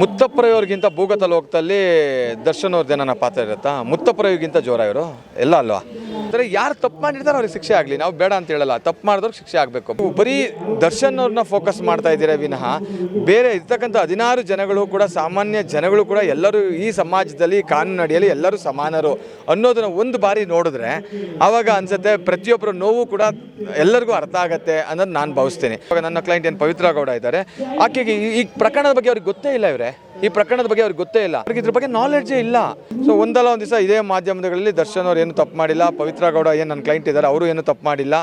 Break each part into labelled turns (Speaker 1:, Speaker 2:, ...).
Speaker 1: ಮುತ್ತಪ್ಪರವ್ರಿಗಿಂತ ಭೂಗತ ಲೋಕದಲ್ಲಿ ದರ್ಶನ್ ಪಾತ್ರ ಇರುತ್ತಾ? ಮುತ್ತಪ್ಪರವ್ರಿಗಿಂತ ಜೋರ ಇವರು ಎಲ್ಲ ಅಲ್ವಾ? ಅಂದರೆ ಯಾರು ತಪ್ಪು ಮಾಡಿರ್ತಾರೆ ಅವ್ರಿಗೆ ಶಿಕ್ಷೆ ಆಗಲಿ. ನಾವು ಬೇಡ ಅಂತ ಹೇಳಲ್ಲ. ತಪ್ಪು ಮಾಡಿದವ್ರಿಗೆ ಶಿಕ್ಷೆ ಆಗಬೇಕು. ಬರೀ ದರ್ಶನ್ ಅವ್ರನ್ನ ಫೋಕಸ್ ಮಾಡ್ತಾ ಇದ್ದೀರಾ ವಿನಃ ಬೇರೆ ಇರ್ತಕ್ಕಂಥ ಹದಿನಾರು ಜನಗಳು ಕೂಡ, ಸಾಮಾನ್ಯ ಜನಗಳು ಕೂಡ ಎಲ್ಲರೂ ಈ ಸಮಾಜದಲ್ಲಿ ಕಾನೂನು ಅಡಿಯಲ್ಲಿ ಎಲ್ಲರೂ ಸಮಾನರು ಅನ್ನೋದನ್ನ ಒಂದು ಬಾರಿ ನೋಡಿದ್ರೆ ಆವಾಗ ಅನ್ಸುತ್ತೆ ಪ್ರತಿಯೊಬ್ಬರ ನೋವು ಕೂಡ ಎಲ್ಲರಿಗೂ ಅರ್ಥ ಆಗತ್ತೆ ಅನ್ನೋದು ನಾನು ಭಾವಿಸ್ತೀನಿ. ಇವಾಗ ನನ್ನ ಕ್ಲೈಂಟ್ ಏನು ಪವಿತ್ರ ಗೌಡ ಇದ್ದಾರೆ. ಆಕೆಗೆ ಈ ಪ್ರಕರಣದ ಬಗ್ಗೆ ಅವ್ರಿಗೆ ಗೊತ್ತೇ ಇಲ್ಲ ಇವರೇ. ಈ ಪ್ರಕರಣದ ಬಗ್ಗೆ ಅವ್ರಿಗೆ ಗೊತ್ತೇ ಇಲ್ಲ. ಅವ್ರಿಗೆ ಇದ್ರ ಬಗ್ಗೆ ನಾಲೆಡ್ಜೇ ಇಲ್ಲ. ಸೊ ಒಂದಲ್ಲ ಒಂದು ದಿವಸ ಇದೇ ಮಾಧ್ಯಮಗಳಲ್ಲಿ ದರ್ಶನ್ ಅವ್ರು ಏನು ತಪ್ಪು ಮಾಡಿಲ್ಲ, ಪವಿತ್ರ ಗೌಡ ಏನು ನನ್ನ ಕ್ಲೈಂಟ್ ಇದ್ದಾರೆ ಅವರು ಏನು ತಪ್ಪು ಮಾಡಿಲ್ಲ.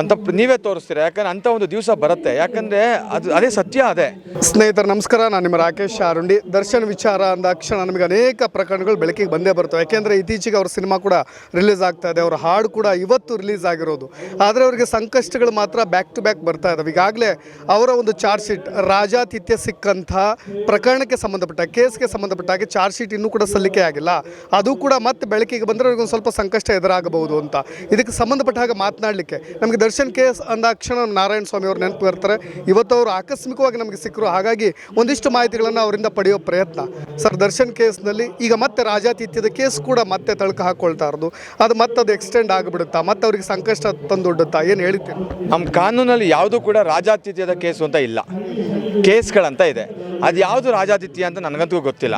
Speaker 1: ಅಂತ ನೀವೇ ತೋರಿಸ್ತೀರಾ? ಯಾಕಂದ್ರೆ ಅಂತ ಒಂದು ದಿವಸ ಬರುತ್ತೆ. ಯಾಕಂದರೆ ಅದು ಅದೇ ಸತ್ಯ ಅದೇ.
Speaker 2: ಸ್ನೇಹಿತರೆ, ನಮಸ್ಕಾರ. ನಾನು ನಿಮ್ಮ ರಾಕೇಶ್ ಆರುಂಡಿ ದರ್ಶನ್ ವಿಚಾರ ಅಂದಾಕ್ಷಣ ನಮಗೆ ಅನೇಕ ಪ್ರಕರಣಗಳು ಬೆಳಕಿಗೆ ಬಂದೇ ಬರ್ತವೆ. ಯಾಕೆಂದರೆ ಇತ್ತೀಚೆಗೆ ಅವ್ರ ಸಿನಿಮಾ ಕೂಡ ರಿಲೀಸ್ ಆಗ್ತಾ ಇದೆ. ಅವ್ರ ಹಾಡು ಕೂಡ ಇವತ್ತು ರಿಲೀಸ್ ಆಗಿರೋದು. ಆದರೆ ಅವರಿಗೆ ಸಂಕಷ್ಟಗಳು ಮಾತ್ರ ಬ್ಯಾಕ್ ಟು ಬ್ಯಾಕ್ ಬರ್ತಾ ಇದ್ದಾವೆ ಈಗಾಗಲೇ ಅವರ ಒಂದು ಚಾರ್ಜ್ ಶೀಟ್, ರಾಜಾತಿಥ್ಯ ಸಿಕ್ಕಂತಹ ಪ್ರಕರಣಕ್ಕೆ ಸಂಬಂಧಪಟ್ಟ, ಕೇಸ್ಗೆ ಸಂಬಂಧಪಟ್ಟ ಹಾಗೆ ಚಾರ್ಜ್ ಶೀಟ್ ಇನ್ನೂ ಕೂಡ ಸಲ್ಲಿಕೆ ಆಗಿಲ್ಲ. ಅದು ಕೂಡ ಮತ್ತೆ ಬೆಳಕಿಗೆ ಬಂದರೆ ಅವ್ರಿಗೊಂದು ಸ್ವಲ್ಪ ಸಂಕಷ್ಟ ಎದುರಾಗಬಹುದು ಅಂತ. ಇದಕ್ಕೆ ಸಂಬಂಧಪಟ್ಟ ಹಾಗೆ ಮಾತನಾಡಲಿಕ್ಕೆ ನಮಗೆ ದರ್ಶನ್ ಕೇಸ್ ಅಂದಾಕ್ಷಣ ನಾರಾಯಣ ಸ್ವಾಮಿ ಅವರು ನೆನಪು ಬರ್ತಾರೆ. ಇವತ್ತು ಅವರು ಆಕಸ್ಮಿಕವಾಗಿ ನಮಗೆ ಸಿಕ್ಕರು ಹಾಗಾಗಿ ಒಂದಿಷ್ಟು ಮಾಹಿತಿಗಳನ್ನು ಅವರಿಂದ ಪಡೆಯೋ ಪ್ರಯತ್ನ. ಸರ್, ದರ್ಶನ್ ಕೇಸ್ನಲ್ಲಿ ಈಗ ಮತ್ತೆ ರಾಜಾತಿಥ್ಯದ ಕೇಸ್ ಕೂಡ ಮತ್ತೆ ತಳಕ ಹಾಕೊಳ್ತಾ ಇರೋದು. ಅದು ಮತ್ತೆ ಅದು ಎಕ್ಸ್ಟೆಂಡ್ ಆಗಿಬಿಡುತ್ತಾ, ಮತ್ತೆ ಅವ್ರಿಗೆ ಸಂಕಷ್ಟ ತಂದೊಡ್ಡುತ್ತಾ, ಏನು ಹೇಳ್ತೀನಿ
Speaker 1: ನಮ್ಮ ಕಾನೂನಲ್ಲಿ ಯಾವುದೂ ಕೂಡ ರಾಜಾತಿಥ್ಯದ ಕೇಸು ಅಂತ ಇಲ್ಲ. ಕೇಸ್ಗಳಂತ ಇದೆ. ಅದು ಯಾವುದು ರಾಜಾತಿಥ್ಯ ಅಂತ ನನಗಂತೂ ಗೊತ್ತಿಲ್ಲ.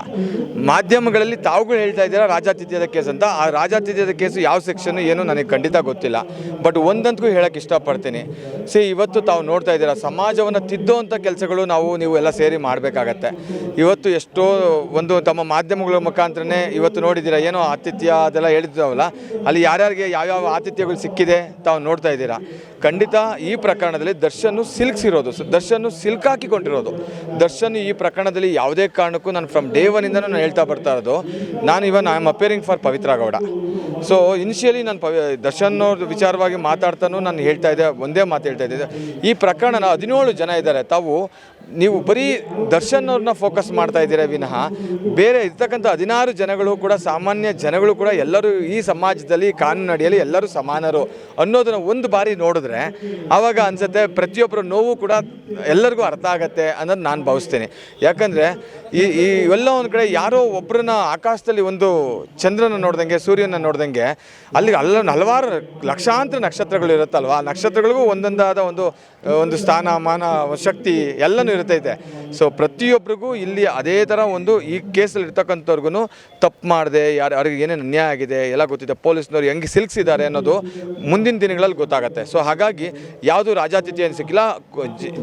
Speaker 1: ಮಾಧ್ಯಮಗಳಲ್ಲಿ ತಾವುಗಳು ಹೇಳ್ತಾ ಇದ್ದೀರಾ ರಾಜಾತಿಥ್ಯದ ಕೇಸ್ ಅಂತ. ಆ ರಾಜಾತಿಥ್ಯದ ಕೇಸು ಯಾವ ಸೆಕ್ಷನ್ ಏನು ನನಗೆ ಖಂಡಿತ ಗೊತ್ತಿಲ್ಲ. ಬಟ್ ಒಂದಂತೂ ಹೇಳಕ್ಕೆ ಇಷ್ಟಪಡ್ತೀನಿ. ಸಿ, ಇವತ್ತು ತಾವು ನೋಡ್ತಾ ಇದ್ದೀರಾ, ಸಮಾಜವನ್ನು ತಿದ್ದುವಂಥ ಕೆಲಸಗಳು ನಾವು, ನೀವು ಎಲ್ಲ ಸೇರಿ ಮಾಡಬೇಕಾಗತ್ತೆ. ಇವತ್ತು ಎಷ್ಟೋ ಒಂದು ತಮ್ಮ ಮಾಧ್ಯಮಗಳ ಮುಖಾಂತರನೇ ಇವತ್ತು ನೋಡಿದ್ದೀರಾ, ಏನೋ ಆತಿಥ್ಯ ಅದೆಲ್ಲ ಹೇಳಿದ್ದಾವಲ್ಲ ಅಲ್ಲಿ ಯಾರ್ಯಾರಿಗೆ ಯಾವ್ಯಾವ ಆತಿಥ್ಯಗಳು ಸಿಕ್ಕಿದೆ ತಾವು ನೋಡ್ತಾ ಇದ್ದೀರಾ. ಖಂಡಿತ ಈ ಪ್ರಕರಣದಲ್ಲಿ ದರ್ಶನ್ ಸಿಲ್ಕ್ಸಿರೋದು ದರ್ಶನ್ ಸಿಲ್ಕ್ ಹಾಕಿಕೊಂಡಿರೋದು ದರ್ಶನ್ ಈ ಪ್ರಕರಣದಲ್ಲಿ ಯಾವುದೇ ಕಾರಣಕ್ಕೂ ನಾನು ಫ್ರಮ್ ಡೇ ಒನ್ನಿಂದ ನಾನು ಹೇಳ್ತಾ ಬರ್ತಾ ಇರೋದು, ನಾನು even I am appearing for Pavithra Gowda. So initially ನಾನು ಪವಿ ದರ್ಶನ್ ಅವ್ರ ವಿಚಾರವಾಗಿ ಮಾತಾಡ್ತಾನು ನಾನು ಹೇಳ್ತಾ ಇದ್ದೆ, ಒಂದೇ ಮಾತು ಹೇಳ್ತಾ ಇದ್ದೆ. ಈ ಪ್ರಕರಣನ ಹದಿನೇಳು ಜನ ಇದ್ದಾರೆ, ತಾವು ನೀವು ಬರೀ ದರ್ಶನ್ ಅವ್ರನ್ನ ಫೋಕಸ್ ಮಾಡ್ತಾ ಇದ್ದೀರ ವಿನಃ, ಬೇರೆ ಇರ್ತಕ್ಕಂಥ ಹದಿನಾರು ಜನಗಳು ಕೂಡ, ಸಾಮಾನ್ಯ ಜನಗಳು ಕೂಡ ಎಲ್ಲರೂ ಈ ಸಮಾಜದಲ್ಲಿ ಕಾನೂನು ಅಡಿಯಲ್ಲಿ ಎಲ್ಲರೂ ಸಮಾನರು ಅನ್ನೋದನ್ನ ಒಂದು ಬಾರಿ ನೋಡಿದ್ರೆ ಆವಾಗ ಅನ್ಸುತ್ತೆ ಪ್ರತಿಯೊಬ್ಬರ ನೋವು ಕೂಡ ಎಲ್ಲರಿಗೂ ಅರ್ಥ ಆಗತ್ತೆ ಅನ್ನೋದು ನಾನು ಭಾವಿಸ್ತೇನೆ. ಯಾಕಂದರೆ ಈ ಈ ಇವೆಲ್ಲ ಒಂದು ಕಡೆ ಯಾರೋ ಒಬ್ಬರನ್ನ ಆಕಾಶದಲ್ಲಿ ಒಂದು ಚಂದ್ರನ ನೋಡ್ದಂಗೆ ಸೂರ್ಯನ ನೋಡ್ದಂಗೆ, ಅಲ್ಲಿ ಅಲ್ಲ ಹಲವಾರು ಲಕ್ಷಾಂತರ ನಕ್ಷತ್ರಗಳು ಇರುತ್ತಲ್ವ, ಆ ನಕ್ಷತ್ರಗಳಿಗೂ ಒಂದೊಂದಾದ ಒಂದು ಒಂದು ಸ್ಥಾನಮಾನ ಶಕ್ತಿ ಎಲ್ಲನೂ ಇರ್ತೈತೆ. ಸೊ ಪ್ರತಿಯೊಬ್ಬರಿಗೂ ಇಲ್ಲಿ ಅದೇ ಥರ ಒಂದು ಈ ಕೇಸಲ್ಲಿ ಇರ್ತಕ್ಕಂಥವ್ರಿಗೂ ತಪ್ಪು ಮಾಡಿದೆ ಯಾರು ಅವ್ರಿಗೆ ಏನೇನು ಅನ್ಯಾಯ ಆಗಿದೆ ಎಲ್ಲ ಗೊತ್ತಿದೆ. ಪೊಲೀಸ್ನವ್ರು ಹೆಂಗೆ ಸಿಲ್ಕ್ಸಿದ್ದಾರೆ ಅನ್ನೋದು ಮುಂದಿನ ದಿನಗಳಲ್ಲಿ ಗೊತ್ತಾಗುತ್ತೆ. ಸೊ ಹಾಗಾಗಿ ಯಾವುದು ರಾಜಾತಿಥಿ ಏನು ಸಿಕ್ಕಿಲ್ಲ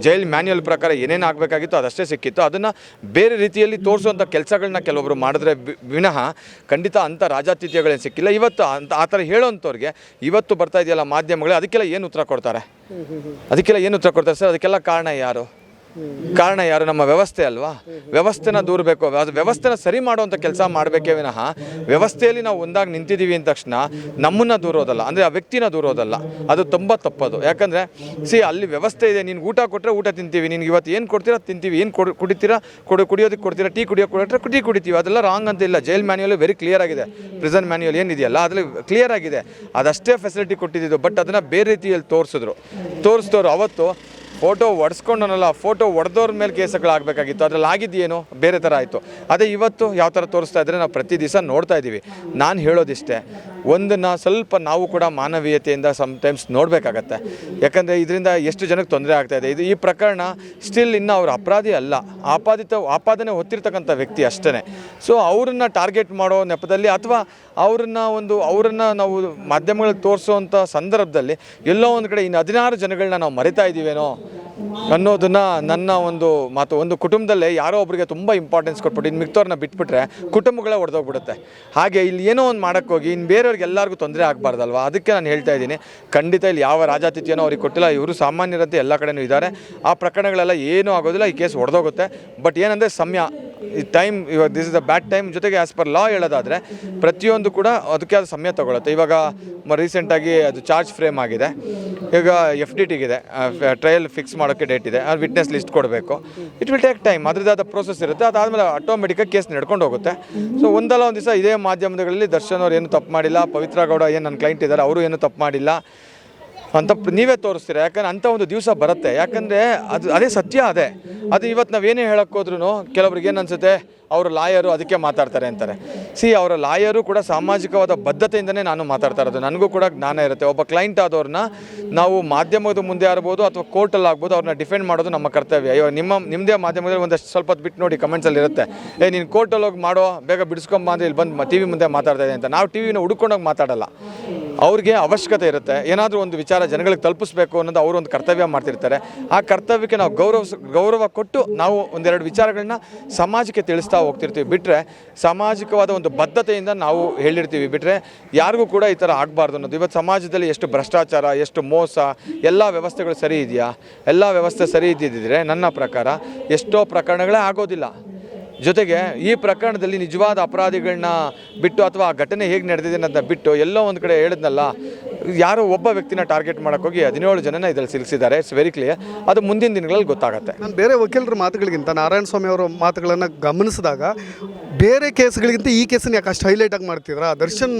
Speaker 1: ಜೈಲ್ ಮ್ಯಾನ್ಯಲ್ ಪ್ರಕಾರ ಏನೇನು ಆಗಬೇಕಾಗಿತ್ತು ಅದಷ್ಟೇ ಸಿಕ್ಕಿತ್ತು. ಅದನ್ನು ಬೇರೆ ರೀತಿಯಲ್ಲಿ ತೋರಿಸುವಂಥ ಕೆಲಸಗಳನ್ನ ಕೆಲವೊಬ್ಬರು ಮಾಡಿದ್ರೆ ವಿನಃ ಖಂಡಿತ ಅಂಥ ರಾಜಾತಿಥ್ಯಗಳೇನು ಸಿಕ್ಕಿಲ್ಲ. ಇವತ್ತು ಅಂತ ಆ ಥರ ಹೇಳೋಂಥವ್ರಿಗೆ ಇವತ್ತು ಬರ್ತಾ ಇದೆಯಲ್ಲ ಮಾಧ್ಯಮಗಳು ಅದಕ್ಕೆಲ್ಲ ಏನು ಉತ್ತರ ಕೊಡ್ತಾರೆ? ಅದಕ್ಕೆಲ್ಲ ಏನು ಉತ್ತರ ಕೊಡ್ತಾರೆ ಸರ್? ಅದಕ್ಕೆಲ್ಲ ಕಾರಣ ಯಾರು? ಕಾರಣ ಯಾರು? ನಮ್ಮ ವ್ಯವಸ್ಥೆ ಅಲ್ವಾ? ವ್ಯವಸ್ಥೆನ ದೂರಬೇಕು ಅದು ವ್ಯವಸ್ಥೆನ ಸರಿ ಮಾಡುವಂಥ ಕೆಲಸ ಮಾಡಬೇಕೇ ವಿನಃ ವ್ಯವಸ್ಥೆಯಲ್ಲಿ ನಾವು ಒಂದಾಗಿ ನಿಂತಿದ್ದೀವಿ ಅಂದ ತಕ್ಷಣ ನಮ್ಮನ್ನ ದೂರೋದಲ್ಲ ಅಂದರೆ ಆ ವ್ಯಕ್ತಿನ ದೂರೋದಲ್ಲ ಅದು ತುಂಬ ತಪ್ಪದು. ಯಾಕಂದರೆ ಸಿ ಅಲ್ಲಿ ವ್ಯವಸ್ಥೆ ಇದೆ. ನೀನು ಊಟ ಕೊಟ್ಟರೆ ಊಟ ತಿಂತೀವಿ. ನಿನ್ಗೆ ಇವತ್ತು ಏನು ಕೊಡ್ತೀರಾ? ತಿಂತೀವಿ. ಏನು ಕೊಡು ಕುಡಿತೀರಾ? ಕೊಡು ಕುಡಿಯೋದಕ್ಕೆ ಕೊಡ್ತೀರಾ? ಟೀ ಕುಡಿಯೋಕೆ ಕೊಟ್ಟರೆ ಟೀ ಕುಡಿತೀವಿ. ಅದೆಲ್ಲ ರಾಂಗ್ ಅಂತ ಇಲ್ಲ. ಜೈಲ್ ಮ್ಯಾನ್ಯಲ್ ವೆರಿ ಕ್ಲಿಯರ್ ಆಗಿದೆ. ಪ್ರಿಸನ್ ಮ್ಯಾನ್ಯಲ್ ಏನಿದೆಯಲ್ಲ, ಅದರಲ್ಲಿ ಕ್ಲಿಯರ್ ಆಗಿದೆ. ಅದಷ್ಟೇ ಫೆಸಿಲಿಟಿ ಕೊಟ್ಟಿದ್ದು. ಬಟ್ ಅದನ್ನು ಬೇರೆ ರೀತಿಯಲ್ಲಿ ತೋರಿಸಿದ್ರು. ತೋರಿಸಿದವರು ಅವತ್ತು ಫೋಟೋ ಒಡಿಸ್ಕೊಂಡನಲ್ಲ, ಫೋಟೋ ಒಡೆದವ್ರ ಮೇಲೆ ಕೇಸುಗಳಾಗಬೇಕಾಗಿತ್ತು. ಅದರಲ್ಲಿ ಆಗಿದ್ದೇನೋ ಬೇರೆ ಥರ ಆಯಿತು. ಅದೇ ಇವತ್ತು ಯಾವ ಥರ ತೋರಿಸ್ತಾ ಇದ್ದರೆ ನಾವು ಪ್ರತಿ ದಿವಸ ನೋಡ್ತಾ ಇದ್ದೀವಿ. ನಾನು ಹೇಳೋದಿಷ್ಟೇ, ಒಂದನ್ನು ಸ್ವಲ್ಪ ನಾವು ಕೂಡ ಮಾನವೀಯತೆಯಿಂದ ಸಮ್ಟೈಮ್ಸ್ ನೋಡಬೇಕಾಗತ್ತೆ. ಯಾಕಂದರೆ ಇದರಿಂದ ಎಷ್ಟು ಜನಕ್ಕೆ ತೊಂದರೆ ಆಗ್ತಾ ಇದೆ. ಇದು ಈ ಪ್ರಕರಣ ಸ್ಟಿಲ್ ಇನ್ನು ಅವ್ರ ಅಪರಾಧಿ ಅಲ್ಲ. ಆಪಾದಿತ, ಆಪಾದನೆ ಹೊತ್ತಿರ್ತಕ್ಕಂಥ ವ್ಯಕ್ತಿ ಅಷ್ಟೇ ಸೊ ಅವ್ರನ್ನ ಟಾರ್ಗೆಟ್ ಮಾಡೋ ನೆಪದಲ್ಲಿ ಅಥವಾ ಅವ್ರನ್ನ ಒಂದು, ಅವರನ್ನು ನಾವು ಮಾಧ್ಯಮಗಳಿಗೆ ತೋರಿಸುವಂಥ ಸಂದರ್ಭದಲ್ಲಿ ಎಲ್ಲೋ ಒಂದು ಕಡೆ ಇನ್ನು ಹದಿನಾರು ಜನಗಳನ್ನ ನಾವು ಮರಿತಾ ಇದ್ದೀವೇನೋ? ಅನ್ನೋದನ್ನ ನನ್ನ ಒಂದು ಮಾತು, ಒಂದು ಕುಟುಂಬದಲ್ಲೇ ಯಾರೋ ಒಬ್ಬರಿಗೆ ತುಂಬ ಇಂಪಾರ್ಟೆನ್ಸ್ ಕೊಟ್ಬಿಟ್ಟು ಇನ್ನು ಮಿಕ್ತವ್ರನ್ನ ಬಿಟ್ಬಿಟ್ರೆ ಕುಟುಂಬಗಳೇ ಹೊಡೆದೋಗ್ಬಿಡುತ್ತೆ ಹಾಗೆ ಇಲ್ಲಿ ಏನೋ ಒಂದು ಮಾಡೋಕ್ಕೋಗಿ ಇನ್ನು ಬೇರೆಯವ್ರಿಗೆ ಎಲ್ಲರಿಗೂ ತೊಂದರೆ ಆಗಬಾರ್ದಲ್ವ? ಅದಕ್ಕೆ ನಾನು ಹೇಳ್ತಾ ಇದ್ದೀನಿ, ಖಂಡಿತ ಇಲ್ಲಿ ಯಾವ ರಾಜಾತಿಥ್ಯನೋ ಅವ್ರಿಗೆ ಕೊಟ್ಟಿಲ್ಲ. ಇವರು ಸಾಮಾನ್ಯರಂತೆ ಎಲ್ಲ ಕಡೆಯೂ ಇದ್ದಾರೆ. ಆ ಪ್ರಕರಣಗಳೆಲ್ಲ ಏನೂ ಆಗೋದಿಲ್ಲ, ಈ ಕೇಸ್ ಹೊಡೆದೋಗುತ್ತೆ ಬಟ್ ಏನಂದರೆ, ಸಮಯ. ಈ ಟೈಮ್ ಇವಾಗ this is a bad time ಜೊತೆಗೆ ಆ್ಯಸ್ ಪರ್ ಲಾ ಹೇಳೋದಾದರೆ, ಪ್ರತಿಯೊಂದು ಕೂಡ ಅದಕ್ಕೆ ಅದು ಸಮಯ ತಗೊಳುತ್ತೆ. ಇವಾಗ ರೀಸೆಂಟಾಗಿ ಅದು ಚಾರ್ಜ್ ಫ್ರೇಮ್ ಆಗಿದೆ. ಈಗ ಎಫ್ ಡಿ ಟಿಗಿದೆ ಟ್ರಯಲ್ ಫಿಕ್ಸ್ ಮಾಡೋಕ್ಕೆ ಡೇಟ್ ಇದೆ. ಅದು ವಿಟ್ನೆಸ್ ಲಿಸ್ಟ್ ಕೊಡಬೇಕು. ಇಟ್ ವಿಲ್ ಟೇಕ್ ಟೈಮ್ ಅದ್ರದ್ದಾದ ಪ್ರೋಸೆಸ್ ಇರುತ್ತೆ. ಅದಾದಮೇಲೆ ಆಟೋಮೆಟಿಕಾಗಿ ಕೇಸ್ ನಡ್ಕೊಂಡು ಹೋಗುತ್ತೆ. ಸೊ ಒಂದಲ್ಲ ಒಂದು ದಿವಸ ಇದೇ ಮಾಧ್ಯಮಗಳಲ್ಲಿ ದರ್ಶನ್ ಅವ್ರು ಏನು ತಪ್ಪು ಮಾಡಿಲ್ಲ, ಪವಿತ್ರ ಗೌಡ ಏನು ನನ್ನ ಕ್ಲೈಂಟ್ ಇದ್ದಾರೆ ಅವರು ಏನು ತಪ್ಪು ಮಾಡಿಲ್ಲ ಅಂತ ನೀವೇ ತೋರಿಸ್ತೀರಾ? ಯಾಕಂದ್ರೆ ಅಂಥ ಒಂದು ದಿವಸ ಬರುತ್ತೆ. ಯಾಕಂದರೆ ಅದು ಅದೇ ಸತ್ಯ ಅದೇ. ಅದು ಇವತ್ತು ನಾವೇನೇ ಹೇಳೋಕ್ಕೋದ್ರೂ ಕೆಲವ್ರಿಗೆ ಏನು ಅನ್ಸುತ್ತೆ ಅವರು ಲಾಯರು ಅದಕ್ಕೆ ಮಾತಾಡ್ತಾರೆ ಅಂತಾರೆ. ಸಿ, ಅವರ ಲಾಯರು ಕೂಡ ಸಾಮಾಜಿಕವಾದ ಬದ್ಧತೆಯಿಂದನೇ ನಾನು ಮಾತಾಡ್ತಾ ಇರೋದು. ನನಗೂ ಕೂಡ ಜ್ಞಾನ ಇರುತ್ತೆ. ಒಬ್ಬ ಕ್ಲೈಂಟ್ ಆದವ್ರನ್ನ ನಾವು ಮಾಧ್ಯಮದ ಮುಂದೆ ಆಗ್ಬೋದು ಅಥವಾ ಕೋರ್ಟಲ್ಲಿ ಆಗ್ಬೋದು, ಅವ್ರನ್ನ ಡಿಫೆಂಡ್ ಮಾಡೋದು ನಮ್ಮ ಕರ್ತವ್ಯ. ಅಯ್ಯೋ, ನಿಮ್ಮ ನಿಮ್ಮದೇ ಮಾಧ್ಯಮದಲ್ಲಿ ಒಂದಷ್ಟು ಸ್ವಲ್ಪ ಹೊತ್ತು ಬಿಟ್ಟು ನೋಡಿ ಕಮೆಂಟ್ಸಲ್ಲಿ ಇರುತ್ತೆ. ಏ, ನೀನು ಕೋರ್ಟಲ್ಲಿ ಹೋಗಿ ಮಾಡೋ, ಬೇಗ ಬಿಡಿಸ್ಕೊಂಬ ಇಲ್ಲಿ ಬಂದು ಟಿ ವಿ ಮುಂದೆ ಮಾತಾಡ್ತಾ ಇದೆ ಅಂತ. ನಾವು ಟಿ ವಿನ ಹುಡ್ಕೊಂಡೋಗಿ ಮಾತಾಡಲ್ಲ. ಅವ್ರಿಗೆ ಅವಶ್ಯಕತೆ ಇರುತ್ತೆ. ಏನಾದರೂ ಒಂದು ವಿಚಾರ ಜನಗಳಿಗೆ ತಲುಪಿಸ್ಬೇಕು ಅನ್ನೋದು ಅವರು ಒಂದು ಕರ್ತವ್ಯ ಮಾಡ್ತಿರ್ತಾರೆ. ಆ ಕರ್ತವ್ಯಕ್ಕೆ ನಾವು ಗೌರವ ಗೌರವ ಕೊಟ್ಟು ನಾವು ಒಂದೆರಡು ವಿಚಾರಗಳನ್ನ ಸಮಾಜಕ್ಕೆ ತಿಳಿಸ್ತಾ ಹೋಗ್ತಿರ್ತೀವಿ. ಬಿಟ್ಟರೆ ಸಾಮಾಜಿಕವಾದ ಒಂದು ಬದ್ಧತೆಯಿಂದ ನಾವು ಹೇಳಿರ್ತೀವಿ. ಬಿಟ್ಟರೆ ಯಾರಿಗೂ ಕೂಡ ಈ ಥರ ಆಗಬಾರ್ದು ಅನ್ನೋದು. ಇವತ್ತು ಸಮಾಜದಲ್ಲಿ ಎಷ್ಟು ಭ್ರಷ್ಟಾಚಾರ, ಎಷ್ಟು ಮೋಸ, ಎಲ್ಲ ವ್ಯವಸ್ಥೆಗಳು ಸರಿ ಇದೆಯಾ? ಎಲ್ಲ ವ್ಯವಸ್ಥೆ ಸರಿ ಇದ್ದಿದ್ದರೆ ನನ್ನ ಪ್ರಕಾರ ಎಷ್ಟೋ ಪ್ರಕರಣಗಳೇ ಆಗೋದಿಲ್ಲ. ಜೊತೆಗೆ ಈ ಪ್ರಕರಣದಲ್ಲಿ ನಿಜವಾದ ಅಪರಾಧಿಗಳನ್ನ ಬಿಟ್ಟು ಅಥವಾ ಆ ಘಟನೆ ಹೇಗೆ ನಡೆದಿದೆ ಅನ್ನೋದನ್ನ ಬಿಟ್ಟು ಎಲ್ಲೋ ಒಂದು ಕಡೆ ಹೇಳಿದ್ನಲ್ಲ ಯಾರೋ ಒಬ್ಬ ವ್ಯಕ್ತಿನ ಟಾರ್ಗೆಟ್ ಮಾಡೋಕ್ಕೋಗಿ ಹದಿನೇಳು ಜನನ ಇದರಲ್ಲಿ ಸಿಲ್ಸಿದ್ದಾರೆ. ಇಟ್ಸ್ ವೆರಿ ಕ್ಲಿಯರ್ ಅದು ಮುಂದಿನ ದಿನಗಳಲ್ಲಿ ಗೊತ್ತಾಗುತ್ತೆ.
Speaker 2: ನಾನು ಬೇರೆ ವಕೀಲರ ಮಾತುಗಳಿಗಿಂತ ನಾರಾಯಣ ಸ್ವಾಮಿ ಅವರ ಮಾತುಗಳನ್ನು ಗಮನಿಸಿದಾಗ ಬೇರೆ ಕೇಸ್ಗಳಿಗಿಂತ ಈ ಕೇಸನ್ನು ಯಾಕೆ ಅಷ್ಟು ಹೈಲೈಟ್ ಆಗಿ ಮಾಡ್ತಿದ್ರ ದರ್ಶನ್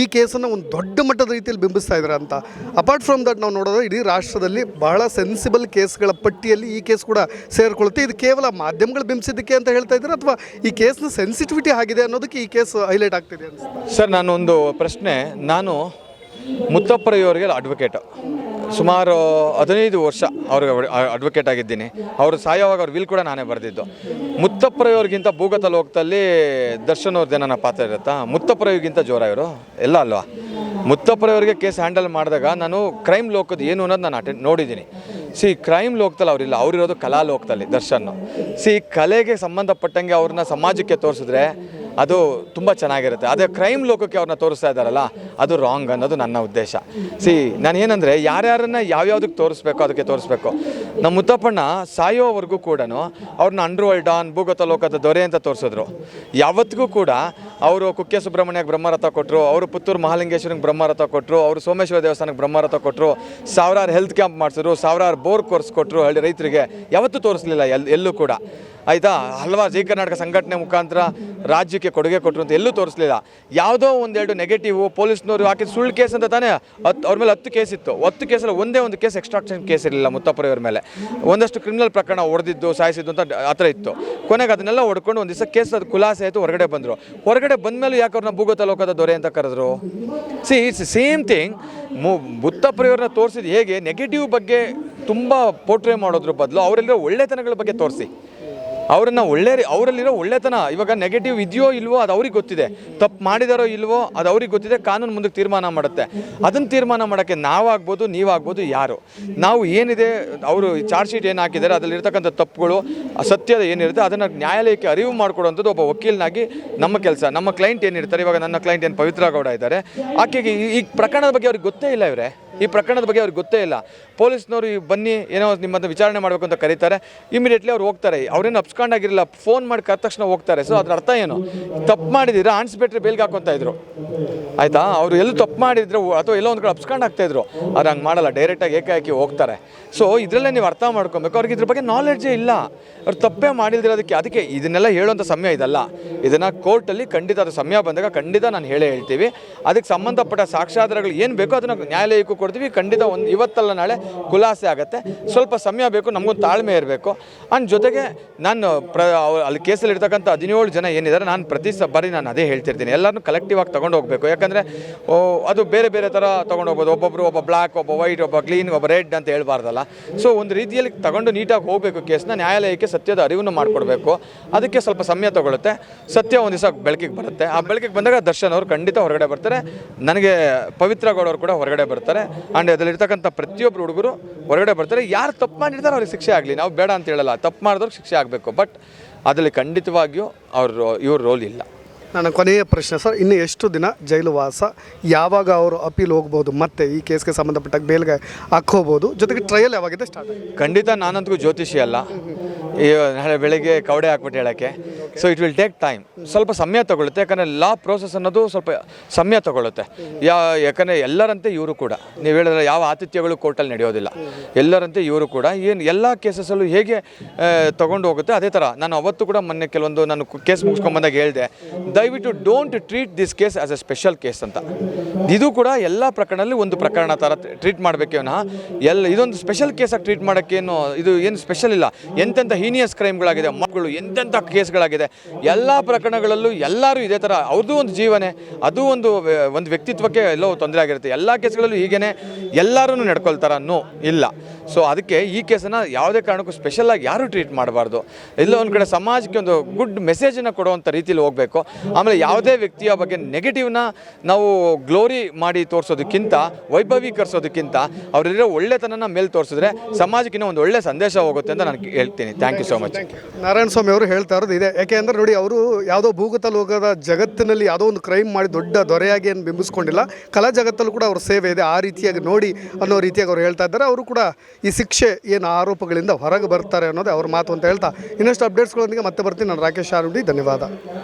Speaker 2: ಈ ಕೇಸನ್ನು ಒಂದು ದೊಡ್ಡ ಮಟ್ಟದ ರೀತಿಯಲ್ಲಿ ಬಿಂಬಿಸ್ತಾ ಇದ್ದಾರೆ ಅಂತ. ಅಪಾರ್ಟ್ ಫ್ರಮ್ ದಟ್ ನಾವು ನೋಡೋದು ಇಡೀ ರಾಷ್ಟ್ರದಲ್ಲಿ ಬಹಳ ಸೆನ್ಸಿಬಲ್ ಕೇಸ್ಗಳ ಪಟ್ಟಿಯಲ್ಲಿ ಈ ಕೇಸ್ ಕೂಡ ಸೇರಿಕೊಳ್ಳುತ್ತೆ. ಇದು ಕೇವಲ ಮಾಧ್ಯಮಗಳು ಬಿಂಬಿಸಿದ್ದಕ್ಕೆ ಅಂತ ಹೇಳ್ತಾ ಇದ್ದಾರೆ ಅಥವಾ ಈ ಕೇಸ್ನ ಸೆನ್ಸಿಟಿವಿಟಿ ಆಗಿದೆ ಅನ್ನೋದಕ್ಕೆ ಈ ಕೇಸ್ ಹೈಲೈಟ್ ಆಗ್ತಿದೆ ಅಂತ
Speaker 1: ಸರ್ ನಾನು ಒಂದು ಪ್ರಶ್ನೆ. ನಾನು ಮುತ್ತಪ್ಪರಯ್ಯವರಿಗೆ ಅಡ್ವೊಕೇಟ್ ಸುಮಾರು ಹದಿನೈದು ವರ್ಷ ಅವ್ರಿಗೆ ಅಡ್ವೊಕೇಟ್ ಆಗಿದ್ದೀನಿ. ಅವರು ಸಾಯೋವಾಗ ಅವ್ರ ವಿಲ್ ಕೂಡ ನಾನೇ ಬರೆದಿದ್ದು. ಮುತ್ತಪ್ಪರಯ್ಯವ್ರಿಗಿಂತ ಭೂಗತ ಲೋಕದಲ್ಲಿ ದರ್ಶನ್ ಅವ್ರದ್ದು ನನ್ನ ಪಾತ್ರ ಇರುತ್ತಾ? ಮುತ್ತಪ್ಪರಯ್ಯಗಿಂತ ಜೋರ ಇವರು? ಎಲ್ಲ ಅಲ್ವಾ? ಮುತ್ತಪ್ಪರಯ್ಯವ್ರಿಗೆ ಕೇಸ್ ಹ್ಯಾಂಡಲ್ ಮಾಡಿದಾಗ ನಾನು ಕ್ರೈಮ್ ಲೋಕದ ಏನು ಅನ್ನೋದು ನಾನು ಅಟೆಂಡ್ ನೋಡಿದ್ದೀನಿ. ಸಿ ಕ್ರೈಮ್ ಲೋಕದಲ್ಲಿ ಅವರಿಲ್ಲ. ಅವರಿರೋದು ಕಲಾ ಲೋಕದಲ್ಲಿ, ದರ್ಶನ್. ಸಿ ಕಲೆಗೆ ಸಂಬಂಧಪಟ್ಟಂಗೆ ಅವ್ರನ್ನ ಸಮಾಜಕ್ಕೆ ತೋರಿಸಿದ್ರೆ ಅದು ತುಂಬ ಚೆನ್ನಾಗಿರುತ್ತೆ. ಅದೇ ಕ್ರೈಮ್ ಲೋಕಕ್ಕೆ ಅವ್ರನ್ನ ತೋರಿಸ್ತಾ ಇದ್ದಾರಲ್ಲ ಅದು ರಾಂಗ್ ಅನ್ನೋದು ನನ್ನ ಉದ್ದೇಶ. ಸಿ ನಾನು ಏನಂದರೆ ಯಾರ್ಯಾರನ್ನ ಯಾವ್ಯಾವ್ದಕ್ಕೆ ತೋರಿಸ್ಬೇಕು ಅದಕ್ಕೆ ತೋರಿಸ್ಬೇಕು. ನಮ್ಮ ಮುತ್ತಪ್ಪಣ್ಣ ಸಾಯೋವರೆಗೂ ಕೂಡ ಅವ್ರನ್ನ ಅಂಡರ್ವರ್ಲ್ಡ್ ಡಾನ್ ಭೂಗತ ಲೋಕದ ದೊರೆ ಅಂತ ತೋರಿಸಿದ್ರು. ಯಾವತ್ತಿಗೂ ಕೂಡ ಅವರು ಕುಕ್ಕೆ ಸುಬ್ರಹ್ಮಣ್ಯಕ್ಕೆ ಬ್ರಹ್ಮರಥ ಕೊಟ್ಟರು ಅವರು ಪುತ್ತೂರು ಮಹಾಲಿಂಗೇಶ್ವರಿಗೆ ಬ್ರಹ್ಮರಥ ಕೊಟ್ಟರು ಅವರು ಸೋಮೇಶ್ವರ ದೇವಸ್ಥಾನಕ್ಕೆ ಬ್ರಹ್ಮರಥ ಕೊಟ್ಟರು ಸಾವಿರಾರು ಹೆಲ್ತ್ ಕ್ಯಾಂಪ್ ಮಾಡಿಸಿದ್ರು, ಸಾವಿರಾರು ಬೋರ್ ಕೋರ್ಸ್ ಕೊಟ್ಟರು ಹಳ್ಳಿ ರೈತರಿಗೆ, ಯಾವತ್ತೂ ತೋರಿಸಲಿಲ್ಲ ಎಲ್, ಎಲ್ಲೂ ಕೂಡ. ಆಯಿತಾ? ಹಲವಾರು ಜೈ ಕರ್ನಾಟಕ ಸಂಘಟನೆ ಮುಖಾಂತರ ರಾಜ್ಯಕ್ಕೆ ಕೊಡುಗೆ ಕೊಟ್ಟರು ಅಂತ ಎಲ್ಲೂ ತೋರಿಸಲಿಲ್ಲ. ಯಾವುದೋ ಒಂದೆರಡು ನೆಗೆಟಿವ್ ಪೊಲೀಸ್ನವರು ಹಾಕಿದ ಸುಳ್ಳು ಕೇಸ್ ಅಂತ ತಾನೇ ಹತ್ತು ಅವ್ರ ಮೇಲೆ ಹತ್ತು ಕೇಸ್ ಇತ್ತು. ಹತ್ತು ಕೇಸಲ್ಲಿ ಒಂದೇ ಒಂದು ಕೇಸ್ ಎಕ್ಸ್ಟ್ರಾಕ್ಷನ್ ಕೇಸ್ ಇರಲಿಲ್ಲ ಮುತ್ತಪ್ಪರವ್ರ ಮೇಲೆ. ಒಂದಷ್ಟು ಕ್ರಿಮಿನಲ್ ಪ್ರಕರಣ ಹೊಡೆದಿದ್ದು ಸಾಯಿಸಿದ್ದು ಅಂತ ಆ ಥರ ಇತ್ತು. ಕೊನೆಗೆ ಅದನ್ನೆಲ್ಲ ಹೊಡ್ಕೊಂಡು ಒಂದು ದಿವಸ ಕೇಸ್ ಅದು ಖುಲಾಸೆ ಆಯಿತು, ಹೊರಗಡೆ ಬಂದರು. ಹೊರಗಡೆ ಬಂದಮೇಲೆ ಯಾಕೆ ಅವ್ರನ್ನ ಭೂಗತ ಲೋಕದ ದೊರೆ ಅಂತ ಕರೆದ್ರು? ಸಿ ಇಟ್ಸ್ ಸೇಮ್ ಥಿಂಗ್ ಮು ಮುತ್ತಪ್ಪರವ್ರನ್ನ ತೋರಿಸಿದ ಹೇಗೆ? ನೆಗೆಟಿವ್ ಬಗ್ಗೆ ತುಂಬ ಪೋರ್ಟ್ರೇ ಮಾಡೋದ್ರ ಬದಲು ಅವರೆಲ್ಲರೂ ಒಳ್ಳೆತನಗಳ ಬಗ್ಗೆ ತೋರಿಸಿ. ಅವರನ್ನು ಒಳ್ಳೆ ಅವರಲ್ಲಿರೋ ಒಳ್ಳೆತನ, ಇವಾಗ ನೆಗೆಟಿವ್ ಇದೆಯೋ ಇಲ್ವೋ ಅದು ಅವ್ರಿಗೆ ಗೊತ್ತಿದೆ. ತಪ್ಪು ಮಾಡಿದಾರೋ ಇಲ್ವೋ ಅದು ಅವ್ರಿಗೆ ಗೊತ್ತಿದೆ, ಕಾನೂನು ಮುಂದಕ್ಕೆ ತೀರ್ಮಾನ ಮಾಡುತ್ತೆ. ಅದನ್ನು ತೀರ್ಮಾನ ಮಾಡೋಕ್ಕೆ ನಾವಾಗ್ಬೋದು, ನೀವಾಗ್ಬೋದು ಯಾರು? ನಾವು ಏನಿದೆ, ಅವರು ಚಾರ್ಜ್ ಶೀಟ್ ಏನು ಹಾಕಿದ್ದಾರೆ, ಅದರಲ್ಲಿರ್ತಕ್ಕಂಥ ತಪ್ಪುಗಳು ಸತ್ಯದ ಏನಿರುತ್ತೆ, ಅದನ್ನು ನ್ಯಾಯಾಲಯಕ್ಕೆ ಅರಿವು ಮಾಡಿಕೊಡುವಂಥದ್ದು ಒಬ್ಬ ವಕೀಲನಾಗಿ ನಮ್ಮ ಕೆಲಸ. ನಮ್ಮ ಕ್ಲೈಂಟ್ ಏನಿರ್ತಾರೆ ಇವಾಗ ನನ್ನ ಕ್ಲೈಂಟ್ ಏನು ಪವಿತ್ರ ಗೌಡ ಇದ್ದಾರೆ. ಆಕೆಗೆ ಈ ಪ್ರಕರಣದ ಬಗ್ಗೆ ಅವ್ರಿಗೆ ಗೊತ್ತೇ ಇಲ್ಲ ಇವರೇ. ಈ ಪ್ರಕರಣದ ಬಗ್ಗೆ ಅವ್ರಿಗೆ ಗೊತ್ತೇ ಇಲ್ಲ. ಪೊಲೀಸ್ನವರು ಬನ್ನಿ ಏನೋ ನಿಮ್ಮನ್ನು ವಿಚಾರಣೆ ಮಾಡಬೇಕು ಅಂತ ಕರೀತಾರೆ. ಇಮಿಡಿಯೇಟ್ಲಿ ಅವ್ರು ಹೋಗ್ತಾರೆ. ಅವ್ರೇನು ಅಪ್ಸ್ಕೊಂಡಾಗಿರಲಿಲ್ಲ ಫೋನ್ ಮಾಡಿ ಕರೆದ ತಕ್ಷಣ ಹೋಗ್ತಾರೆ. ಸೊ ಅದ್ರ ಅರ್ಥ ಏನು? ತಪ್ಪು ಮಾಡಿದಿರ ಆಣಿಸ್ಬಿಟ್ರೆ ಬೇಲ್ಗೆ ಹಾಕೊತಾ ಇದ್ರು. ಆಯ್ತಾ? ಅವರು ಎಲ್ಲಿ ತಪ್ಪು ಮಾಡಿದ್ರು? ಅಥವಾ ಎಲ್ಲೋ ಒಂದು ಕಡೆ ಅಪ್ಸ್ಕೊಂಡು ಆಗ್ತಾ ಇದ್ರು? ಅವ್ರು ಹಂಗೆ ಮಾಡಲ್ಲ. ಡೈರೆಕ್ಟಾಗಿ ಏಕಾಏಕಿ ಹೋಗ್ತಾರೆ. ಸೊ ಇದರಲ್ಲೇ ನೀವು ಅರ್ಥ ಮಾಡ್ಕೊಬೇಕು. ಅವ್ರಿಗೆ ಇದ್ರ ಬಗ್ಗೆ ನಾಲೆಡ್ಜೇ ಇಲ್ಲ. ಅವ್ರು ತಪ್ಪೇ ಮಾಡಿದಿರೋದಕ್ಕೆ ಅದಕ್ಕೆ. ಇದನ್ನೆಲ್ಲ ಹೇಳುವಂಥ ಸಮಯ ಇದಲ್ಲ. ಇದನ್ನು ಕೋರ್ಟಲ್ಲಿ ಖಂಡಿತ ಅದು ಸಮಯ ಬಂದಾಗ ಖಂಡಿತ ನಾನು ಹೇಳೇ ಹೇಳ್ತೀವಿ. ಅದಕ್ಕೆ ಸಂಬಂಧಪಟ್ಟ ಸಾಕ್ಷ್ಯಾಧಾರಗಳು ಏನು ಬೇಕೋ ಅದನ್ನು ನ್ಯಾಯಾಲಯಕ್ಕೂ ಕೊಡ್ತೀವಿ. ಖಂಡಿತ ಒಂದು ಇವತ್ತಲ್ಲ ನಾಳೆ ಖುಲಾಸೆ ಆಗುತ್ತೆ. ಸ್ವಲ್ಪ ಸಮಯ ಬೇಕು, ನಮಗೊಂದು ತಾಳ್ಮೆ ಇರಬೇಕು. ಆ್ಯಂಡ್ ಜೊತೆಗೆ ನಾನು ಪ್ರ ಅಲ್ಲಿ ಕೇಸಲ್ಲಿ ಇರ್ತಕ್ಕಂಥ ಹದಿನೇಳು ಜನ ಏನಿದ್ದಾರೆ ನಾನು ಪ್ರತಿ ಸ ಬಾರಿ ನಾನು ಅದೇ ಹೇಳ್ತಿರ್ತೀನಿ. ಎಲ್ಲರನ್ನೂ ಕಲೆಕ್ಟಿವ್ ಆಗಿ ತೊಗೊಂಡು ಹೋಗಬೇಕು. ಯಾಕಂದರೆ ಅದು ಬೇರೆ ಬೇರೆ ಥರ ತೊಗೊಂಡು ಹೋಗ್ಬೋದು. ಒಬ್ಬೊಬ್ಬರು ಒಬ್ಬ ಬ್ಲ್ಯಾಕ್ ಒಬ್ಬ ವೈಟ್ ಒಬ್ಬ ಕ್ಲೀನ್ ಒಬ್ಬ ರೆಡ್ ಅಂತ ಹೇಳ್ಬಾರ್ದಲ್ಲ. ಸೊ ಒಂದು ರೀತಿಯಲ್ಲಿ ತಗೊಂಡು ನೀಟಾಗಿ ಹೋಗಬೇಕು ಕೇಸ್ನ. ನ್ಯಾಯಾಲಯಕ್ಕೆ ಸತ್ಯದ ಅರಿವನ್ನು ಮಾಡಿಕೊಡ್ಬೇಕು. ಅದಕ್ಕೆ ಸ್ವಲ್ಪ ಸಮಯ ತಗೊಳುತ್ತೆ. ಸತ್ಯ ಒಂದು ದಿವಸ ಬೆಳಕಿಗೆ ಬರುತ್ತೆ. ಆ ಬೆಳಕಿಗೆ ಬಂದಾಗ ದರ್ಶನ್ ಅವರು ಖಂಡಿತ ಹೊರಗಡೆ ಬರ್ತಾರೆ. ನನಗೆ ಪವಿತ್ರ ಗೌಡ ಅವರು ಕೂಡ ಹೊರಗಡೆ ಬರ್ತಾರೆ. ಆ್ಯಂಡ್ ಅದರಲ್ಲಿರ್ತಕ್ಕಂಥ ಪ್ರತಿಯೊಬ್ಬರು ಹುಡುಗರು ಹೊರಗಡೆ ಬರ್ತಾರೆ. ಯಾರು ತಪ್ಪು ಮಾಡಿರ್ತಾರೆ ಅವ್ರಿಗೆ ಶಿಕ್ಷೆ ಆಗಲಿ. ನಾವು ಬೇಡ ಅಂತ ಹೇಳಲ್ಲ. ತಪ್ಪು ಮಾಡಿದವ್ರಿಗೆ ಶಿಕ್ಷೆ ಆಗಬೇಕು. ಬಟ್ ಅದರಲ್ಲಿ ಖಂಡಿತವಾಗಿಯೂ ಅವ್ರ ಇವ್ರ ರೋಲ್ ಇಲ್ಲ.
Speaker 2: ನನ್ನ ಕೊನೆಯ ಪ್ರಶ್ನೆ ಸರ್. ಇನ್ನು ಎಷ್ಟು ದಿನ ಜೈಲು ವಾಸ? ಯಾವಾಗ ಅವರು ಅಪೀಲ್ ಹೋಗ್ಬೋದು? ಮತ್ತೆ ಈ ಕೇಸ್ಗೆ ಸಂಬಂಧಪಟ್ಟ ಬೇಲ್ಗೆ ಹಾಕ್ಕೋಬೋದು ಜೊತೆಗೆ ಟ್ರಯಲ್ ಯಾವಾಗಿದೆ? ಸ್ಟಾರ್ಟ್
Speaker 1: ಖಂಡಿತ ನಾನಂತೂ ಜ್ಯೋತಿಷಿ ಅಲ್ಲ. ಈ ನಾಳೆ ಬೆಳಿಗ್ಗೆ ಕವಡೆ ಹಾಕ್ಬಿಟ್ಟು ಹೇಳೋಕ್ಕೆ. So it will take time ಸ್ವಲ್ಪ ಸಮಯ ತಗೊಳುತ್ತೆ ಯಾಕಂದರೆ ಲಾ ಪ್ರೋಸೆಸ್ ಅನ್ನೋದು ಸ್ವಲ್ಪ ಸಮಯ ತಗೊಳುತ್ತೆ ಯಾ, ಯಾಕಂದರೆ ಎಲ್ಲರಂತೆ ಇವರು ಕೂಡ. ನೀವು ಹೇಳಿದ್ರೆ ಯಾವ ಆತಿಥ್ಯಗಳು ಕೋರ್ಟಲ್ಲಿ ನಡೆಯೋದಿಲ್ಲ. ಎಲ್ಲರಂತೆ ಇವರು ಕೂಡ. ಏನು ಎಲ್ಲ ಕೇಸಸ್ಸಲ್ಲೂ ಹೇಗೆ ತೊಗೊಂಡು ಹೋಗುತ್ತೆ, ಅದೇ ಥರ ನಾನು ಅವತ್ತು ಕೂಡ ಮೊನ್ನೆ ಕೆಲವೊಂದು ನಾನು ಕೇಸ್ ಮುಗಿಸ್ಕೊಂಬಂದಾಗ ಹೇಳಿದೆ. ದಯವಿಟ್ಟು don't treat this case as a special case ಅಂತ. ಇದು ಕೂಡ ಎಲ್ಲ ಪ್ರಕರಣದಲ್ಲಿ ಒಂದು ಪ್ರಕರಣ ಥರ ಟ್ರೀಟ್ ಮಾಡಬೇಕೇನ ಎಲ್ಲ, ಇದೊಂದು ಸ್ಪೆಷಲ್ ಕೇಸಾಗಿ ಟ್ರೀಟ್ ಮಾಡೋಕ್ಕೇನು ಇದು ಏನು ಸ್ಪೆಷಲ್ ಇಲ್ಲ. ಎಂತೆಂಥ ಹೀನಿಯಸ್ ಕ್ರೈಮ್ಗಳಾಗಿದೆ ಮಕ್ಕಳು ಎಂತೆಂಥ ಕೇಸ್ಗಳಾಗಿದೆ ಎಲ್ಲ ಪ್ರಕರಣಗಳಲ್ಲೂ ಎಲ್ಲರೂ ಇದೇ ಥರ ಅವ್ರದ್ದು ಒಂದು ಜೀವನೇ, ಅದು ಒಂದು ಒಂದು ವ್ಯಕ್ತಿತ್ವಕ್ಕೆ ಎಲ್ಲೋ ತೊಂದರೆ ಆಗಿರುತ್ತೆ. ಎಲ್ಲ ಕೇಸ್ಗಳಲ್ಲೂ ಹೀಗೇ ಎಲ್ಲರೂ ನಡ್ಕೊಳ್ತಾರ ನೋ ಇಲ್ಲ. ಸೊ ಅದಕ್ಕೆ ಈ ಕೇಸನ್ನು ಯಾವುದೇ ಕಾರಣಕ್ಕೂ ಸ್ಪೆಷಲಾಗಿ ಯಾರೂ ಟ್ರೀಟ್ ಮಾಡಬಾರ್ದು. ಎಲ್ಲ ಒಂದು ಕಡೆ ಸಮಾಜಕ್ಕೆ ಒಂದು ಗುಡ್ ಮೆಸೇಜನ್ನು ಕೊಡುವಂಥ ರೀತಿಯಲ್ಲಿ ಹೋಗಬೇಕು. ಆಮೇಲೆ ಯಾವುದೇ ವ್ಯಕ್ತಿಯ ಬಗ್ಗೆ ನೆಗೆಟಿವ್ನ ನಾವು ಗ್ಲೋರಿ ಮಾಡಿ ತೋರಿಸೋದಕ್ಕಿಂತ, ವೈಭವೀಕರಿಸೋದಕ್ಕಿಂತ ಅವರಿರೋ ಒಳ್ಳೆತನನ ಮೇಲೆ ತೋರಿಸಿದ್ರೆ ಸಮಾಜಕ್ಕಿಂತ ಒಂದು ಒಳ್ಳೆ ಸಂದೇಶ ಹೋಗುತ್ತೆ ಅಂತ ನಾನು ಹೇಳ್ತೀನಿ. Thank you so much
Speaker 2: Narayana Swamy ಅವರು ಹೇಳ್ತಾ ಇರೋದು ಇದೆ. ಯಾಕೆಂದ್ರೆ ನೋಡಿ, ಅವರು ಯಾವುದೋ ಭೂಗತ ಲೋಕದ ಜಗತ್ತಿನಲ್ಲಿ ಯಾವುದೋ ಒಂದು ಕ್ರೈಮ್ ಮಾಡಿ ದೊಡ್ಡ ದೊರೆಯಾಗಿ ಏನು ಬಿಂಬಿಸ್ಕೊಂಡಿಲ್ಲ. ಕಲಾ ಜಗತ್ತಲ್ಲೂ ಕೂಡ ಅವ್ರ ಸೇವೆ ಇದೆ. ಆ ರೀತಿಯಾಗಿ ನೋಡಿ ಅನ್ನೋ ರೀತಿಯಾಗಿ ಅವ್ರು ಹೇಳ್ತಾ ಇದ್ದಾರೆ. ಅವರು ಕೂಡ ಈ ಶಿಕ್ಷೆ ಏನು ಆರೋಪಗಳಿಂದ ಹೊರಗೆ ಬರ್ತಾರೆ ಅನ್ನೋದೇ ಅವ್ರ ಮಾತು ಅಂತ ಹೇಳ್ತಾ ಇನ್ನಷ್ಟು ಅಪ್ಡೇಟ್ಸ್ಗಳೊಂದಿಗೆ ಮತ್ತೆ ಬರ್ತೀನಿ. ನಾನು ರಾಕೇಶ್ ಆರುಡಿ ಧನ್ಯವಾದ.